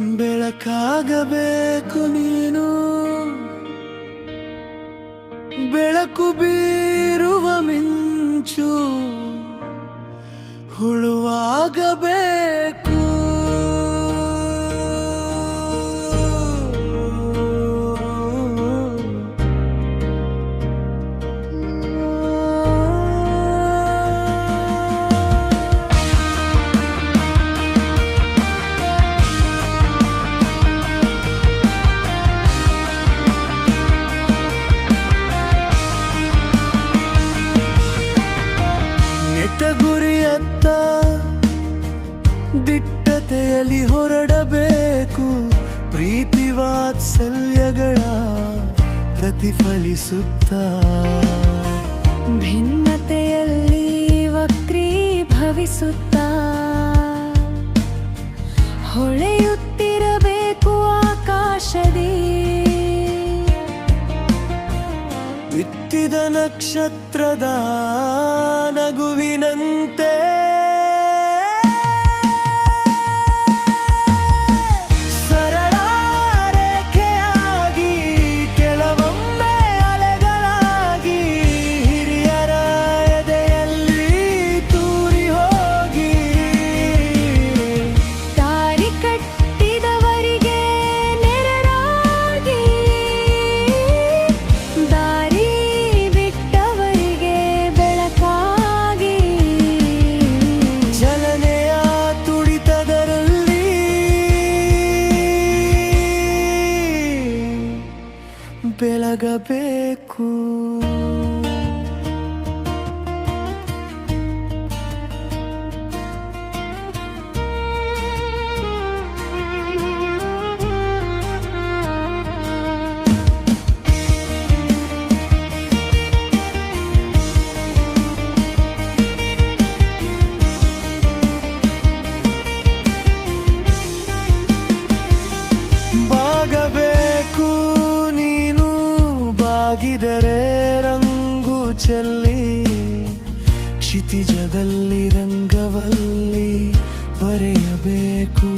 ಬೆಳಕಾಗಬೇಕು ನೀನು. ಬೆಳಕು ಬೀರುವ ಮಿಂಚು. ಹುಳುವಾಗಬೇಕು ದಿಟ್ಟತೆಯಲ್ಲಿ ಹೊರಡಬೇಕು. ಪ್ರೀತಿ ವಾತ್ಸಲ್ಯಗಳ ಪ್ರತಿಫಲಿಸುತ್ತ. ಭಿನ್ನತೆಯಲ್ಲಿ ವಕ್ರೀಭವಿಸುತ್ತ. ಹೊಳೆಯುತ್ತಿರಬೇಕು ಆಕಾಶದಿ. ಬಿತ್ತಿದ ನಕ್ಷತ್ರದ ನಗುವಿನಂತೆ ಕ್ಷಿತಿಜದಲ್ಲಿ ರಂಗವಲ್ಲಿ ಬರೆಯಬೇಕು.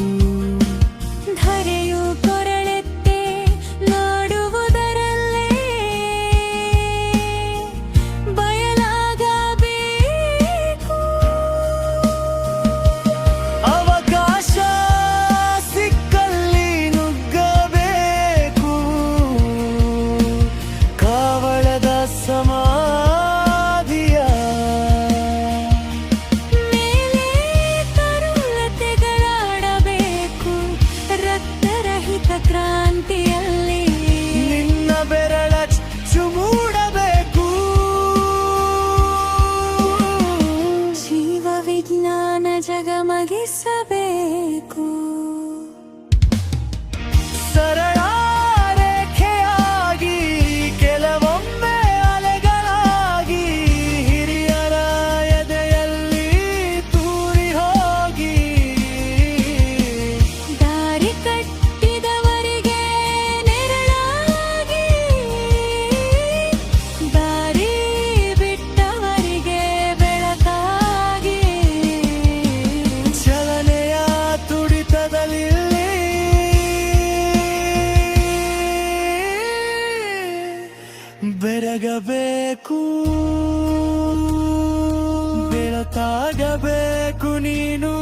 ಜಗಮಗಿಸಬೇಕು. ಸರಳ ಬೆಳಗಬೇಕು ಬೆಳತಾಗಬೇಕು ನೀನು.